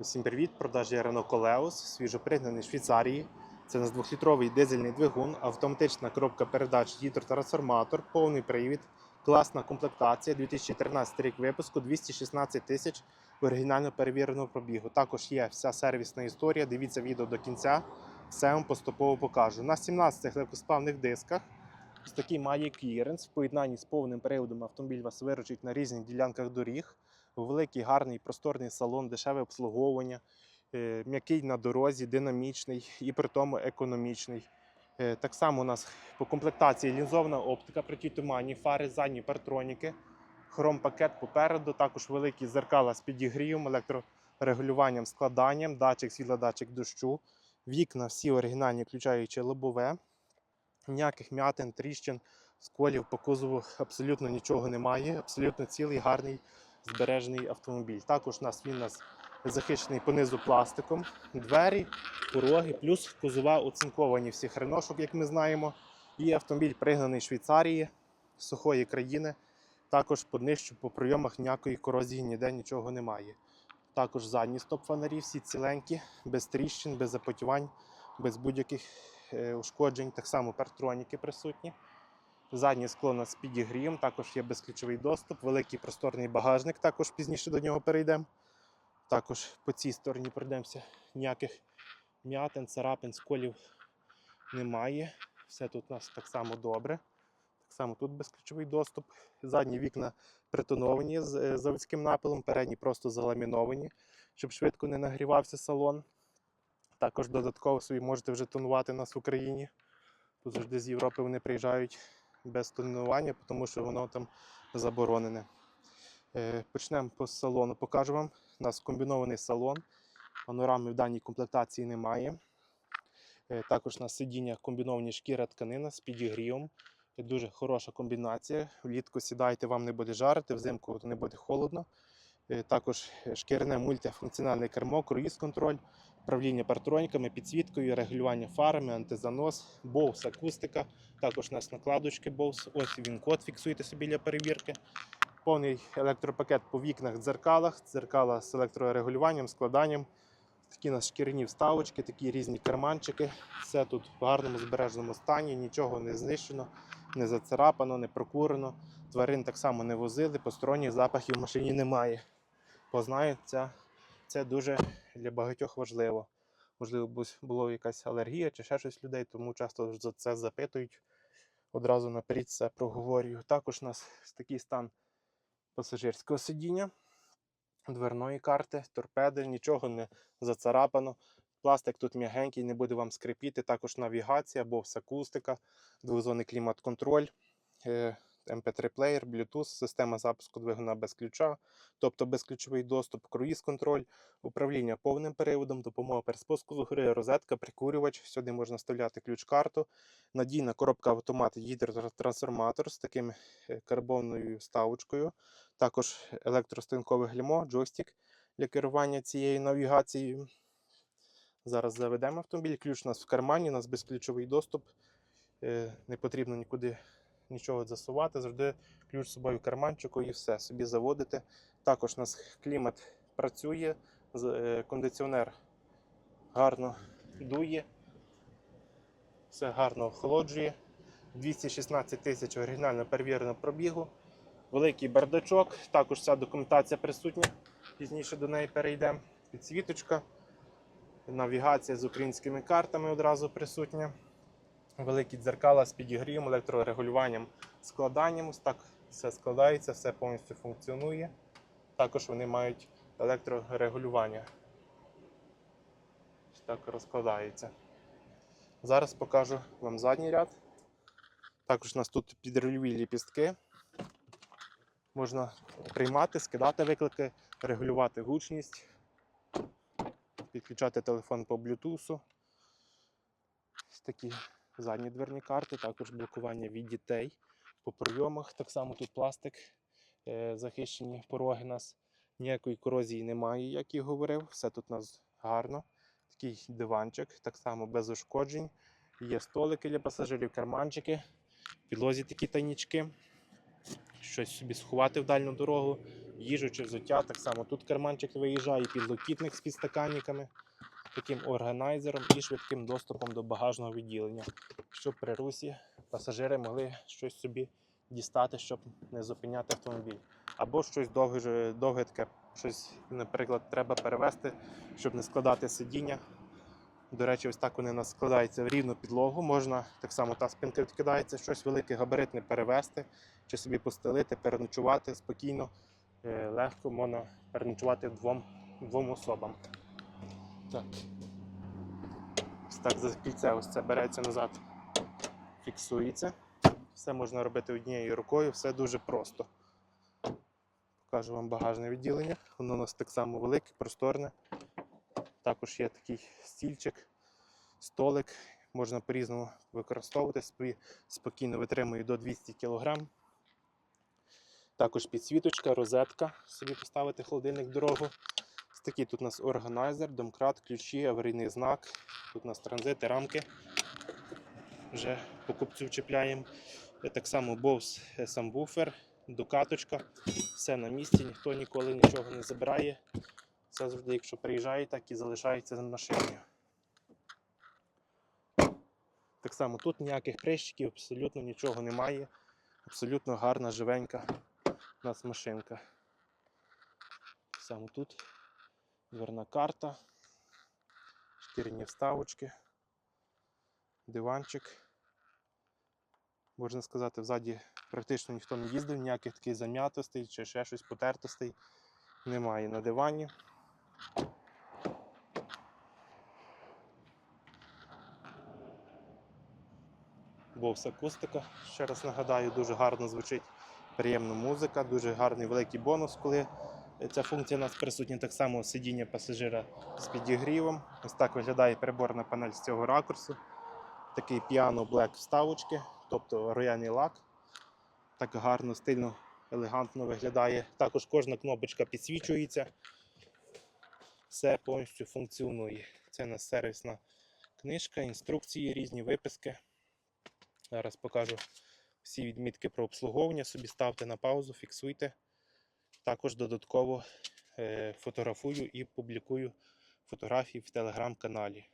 Усім привіт! Продажі Renault Coleos, свіжопригнаний Швейцарії. Це у нас 2-літровий дизельний двигун, автоматична коробка передач, гідротрансформатор, повний привід, класна комплектація, 2013 рік випуску, 216 тисяч оригінально перевіреного пробігу. Також є вся сервісна історія. Дивіться відео до кінця, все вам поступово покажу. На 17 легкосплавних дисках. Ось такий має кліренс. В поєднанні з повним приводом автомобіль вас виручить на різних ділянках доріг великий, гарний, просторний салон, дешеве обслуговування, е, м'який на дорозі, динамічний і при тому економічний. Е, Так само у нас по комплектації лінзована оптика, протитуманні, фари, задні партроніки, хром-пакет попереду, також великі зеркала з підігрівом, електрорегулюванням, складанням, датчик світла, датчик дощу, вікна всі оригінальні, включаючи лобове. Ніяких м'ятин, тріщин, сколів по кузову абсолютно нічого немає. Абсолютно цілий, гарний збережений автомобіль. Також у нас він у нас захищений понизу пластиком, двері, пороги, плюс кузова оцинковані всіх реношок, як ми знаємо. І автомобіль пригнаний Швейцарії, сухої країни. Також по днищу, по прийомах ніякої корозії ніде нічого немає. Також задні стоп-фонарі, всі ціленькі, без тріщин, без запотівань, без будь-яких е, ушкоджень. Так само партроніки присутні. Заднє скло у нас з підігрієм, також є безключовий доступ, великий просторний багажник, також пізніше до нього перейдемо. Також по цій стороні пройдемося. Ніяких м'ятин, царапин, сколів немає. Все тут у нас так само добре. Так само тут безключовий доступ. Задні вікна притоновані з е, заводським напилом, передні просто заламіновані, щоб швидко не нагрівався салон. Також додатково собі можете вже тонувати нас в Україні. Тут завжди з Європи вони приїжджають без тонування, тому що воно там заборонене. Е, Почнемо по салону. Покажу вам. У нас комбінований салон. Панорами в даній комплектації немає. Е, Також на сидіннях комбіновані шкіра тканина з підігрівом. Е, Дуже хороша комбінація. Влітку сідайте, вам не буде жарити, взимку не буде холодно. Також е, шкіряне мультифункціональне кермо, круїз-контроль, управління партроніками, підсвіткою, регулювання фарами, антизанос, боус, акустика. Також у нас накладочки Bose. Ось він код фіксуєте собі для перевірки. Повний електропакет по вікнах, дзеркалах, дзеркала з електрорегулюванням, складанням. Такі у нас шкіряні вставочки, такі різні карманчики. Все тут в гарному збереженому стані, нічого не знищено, не зацарапано, не прокурено. Тварин так само не возили, посторонніх запахів в машині немає. Знаю, це, це дуже для багатьох важливо. Можливо, була якась алергія чи ще щось людей, тому часто за це запитують. Одразу наперед все проговорюю. Також у нас такий стан пасажирського сидіння, дверної карти, торпеди, нічого не зацарапано. Пластик тут м'ягенький, не буде вам скрипіти. Також навігація, бовс акустика, двозонний клімат-контроль, е, MP3-плеєр, Bluetooth, система запуску двигуна без ключа, тобто безключовий доступ, круїз-контроль, управління повним переводом, допомога при спуску з гори, розетка, прикурювач. Сюди можна вставляти ключ-карту, надійна коробка автомат, гідротрансформатор з таким е, карбонною вставочкою, також електростинкове глімо, джойстик для керування цією навігацією. Зараз заведемо автомобіль, ключ у нас в кармані, у нас безключовий доступ. е, Не потрібно нікуди нічого засувати. Завжди ключ з собою карманчику і все, собі заводите. Також у нас клімат працює, е, кондиціонер гарно дує, все гарно охолоджує. 216 тисяч оригінально перевірено пробігу. Великий бардачок, також вся документація присутня. Пізніше до неї перейдемо. Підсвіточка, навігація з українськими картами одразу присутня. Великі дзеркала з підігрівом, електрорегулюванням, складанням. Ось так все складається, все повністю функціонує. Також вони мають електрорегулювання. Ось так розкладається. Зараз покажу вам задній ряд. Також у нас тут підрульові ліпістки. Можна приймати, скидати виклики, регулювати гучність, підключати телефон по Bluetooth. Ось такі задні дверні карти, також блокування від дітей по прийомах. Так само тут пластик, е, захищені пороги нас. Ніякої корозії немає, як і говорив. Все тут у нас гарно. Такий диванчик, так само без ушкоджень. Є столики для пасажирів, карманчики, підлозі такі тайнічки. щось собі сховати в дальню дорогу, їжу чи взуття. Так само тут карманчик виїжджає, підлокітник з підстаканниками, таким органайзером і швидким доступом до багажного відділення, щоб при русі пасажири могли щось собі дістати, щоб не зупиняти автомобіль. Або щось довге, довге таке, щось, наприклад, треба перевезти, щоб не складати сидіння. До речі, ось так вони у нас складаються в рівну підлогу. Можна так само та спинка відкидається, щось велике габаритне перевезти, чи собі постелити, переночувати спокійно, е, легко можна переночувати двом, двом особам. Так. Ось так за кільце ось це береться назад, фіксується. Все можна робити однією рукою, все дуже просто. Покажу вам багажне відділення. Воно у нас так само велике, просторне. Також є такий стільчик, столик. Можна по-різному використовувати, спокійно витримує до 200 кг. Також підсвіточка, розетка. Собі поставити холодильник дорогу. Такий тут у нас органайзер, домкрат, ключі, аварійний знак. Тут у нас транзити, рамки. Вже покупцю чіпляємо. Так само Bose самбуфер, докаточка. Все на місці, ніхто ніколи нічого не забирає. Це завжди, якщо приїжджає, так і залишається з машиною. Так само тут ніяких прищиків, абсолютно нічого немає. Абсолютно гарна, живенька у нас машинка. Так само тут дверна карта, шкіряні вставочки, диванчик. Можна сказати, взаді практично ніхто не їздив, ніяких таких зам'ятостей чи ще щось потертостей немає на дивані. Бовс акустика, ще раз нагадаю, дуже гарно звучить приємна музика, дуже гарний великий бонус, коли ця функція у нас присутня. Так само сидіння пасажира з підігрівом. Ось так виглядає приборна панель з цього ракурсу. Такий піано блек вставочки, тобто рояльний лак. Так гарно, стильно, елегантно виглядає. Також кожна кнопочка підсвічується. Все повністю функціонує. Це у нас сервісна книжка, інструкції, різні виписки. Зараз покажу всі відмітки про обслуговування. Собі ставте на паузу, фіксуйте. Також додатково е, фотографую і публікую фотографії в телеграм-каналі.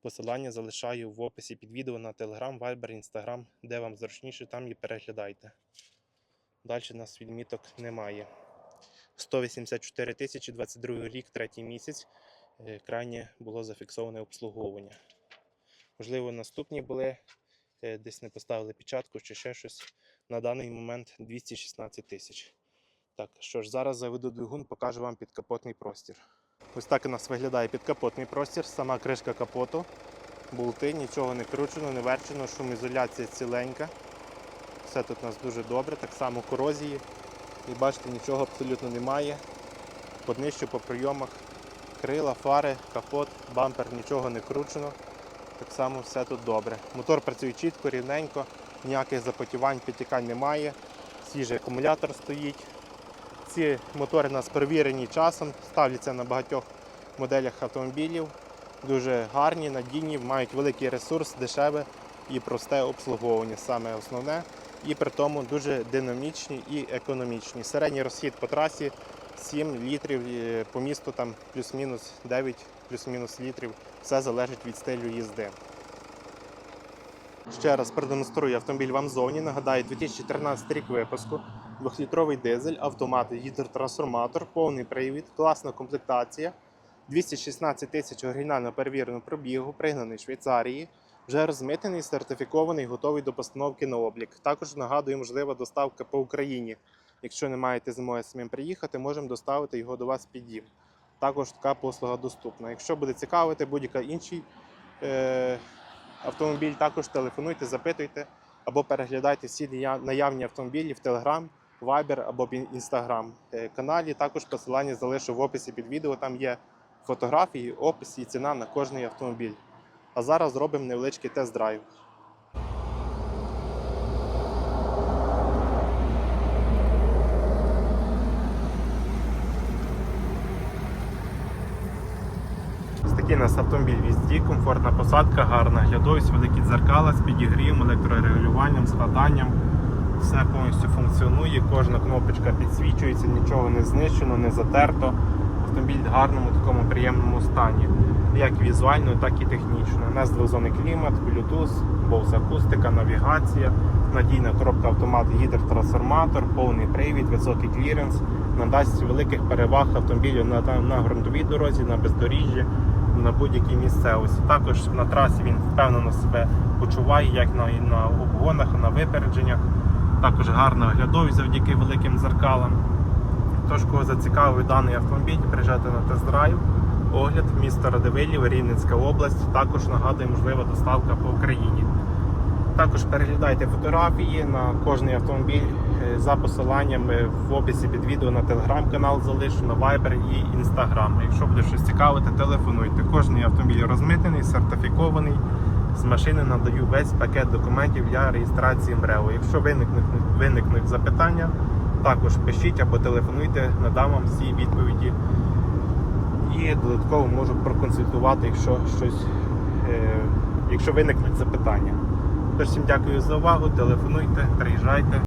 Посилання залишаю в описі під відео на Telegram, Viber, Instagram, де вам зручніше, там і переглядайте. Далі нас відміток немає. 184 тисячі 22 рік, третій місяць. е, Крайнє було зафіксоване обслуговування. Можливо, наступні були, е, десь не поставили печатку чи ще щось. На даний момент 216 тисяч. Так, що ж, зараз заведу двигун, покажу вам підкапотний простір. Ось так у нас виглядає підкапотний простір, сама кришка капоту, болти, нічого не кручено, не верчено, шумоізоляція ціленька. Все тут у нас дуже добре, так само корозії. І бачите, нічого абсолютно немає. По днищу, по прийомах, крила, фари, капот, бампер, нічого не кручено. Так само все тут добре. Мотор працює чітко, рівненько, ніяких запотівань, підтікань немає. Свіжий акумулятор стоїть. Ці мотори у нас перевірені часом, ставляться на багатьох моделях автомобілів. Дуже гарні, надійні, мають великий ресурс, дешеве і просте обслуговування, саме основне. І при тому дуже динамічні і економічні. Середній розхід по трасі 7 літрів, по місту там плюс-мінус 9 плюс-мінус літрів. Все залежить від стилю їзди. Ще раз продемонструю автомобіль вам зовні. Нагадаю, 2013 рік випуску. Двохлітровий дизель, автомат, гідротрансформатор, повний привід, класна комплектація. 216 тисяч оригінально перевіреного пробігу, пригнаний з Швейцарії. Вже розмитений, сертифікований, готовий до постановки на облік. Також нагадую, можлива доставка по Україні. Якщо не маєте змоги самим приїхати, можемо доставити його до вас під дім. Також така послуга доступна. Якщо буде цікавити будь-який інший е, автомобіль, також телефонуйте, запитуйте або переглядайте всі наявні автомобілі в Telegram, Viber або Instagram е, каналі. Також посилання залишу в описі під відео. Там є фотографії, опис і ціна на кожний автомобіль. А зараз зробимо невеличкий тест-драйв. Такий у нас автомобіль візді, комфортна посадка, гарна глядовість, великі дзеркала з підігрівом, електрорегулюванням, складанням. Все повністю функціонує, кожна кнопочка підсвічується, нічого не знищено, не затерто. Автомобіль в гарному, такому приємному стані, як візуально, так і технічно. У нас двозонний клімат, Bluetooth, Bose акустика, навігація, надійна коробка автомат, гідротрансформатор, повний привід, високий кліренс, надасть великих переваг автомобілю на, на ґрунтовій дорозі, на бездоріжжі, на будь-якій місцевості. Також на трасі він впевнено себе почуває, як на, на обгонах, на випередженнях. Також гарна оглядовість завдяки великим дзеркалам. Тож, кого зацікавив даний автомобіль, приїжджайте на тест-драйв. Огляд місто Радивилів, Рівненська область. Також нагадую, можлива доставка по Україні. Також переглядайте фотографії на кожний автомобіль е, за посиланнями в описі під відео на телеграм-канал залишу, на Viber і Instagram. Якщо буде щось цікавити, телефонуйте. Кожний автомобіль розмитений, сертифікований. З машини надаю весь пакет документів для реєстрації МРЕО. Якщо виникнуть, виникнуть запитання, також пишіть або телефонуйте, надам вам всі відповіді. І додатково можу проконсультувати, якщо щось, е, якщо виникнуть запитання. Тож всім дякую за увагу, телефонуйте, приїжджайте.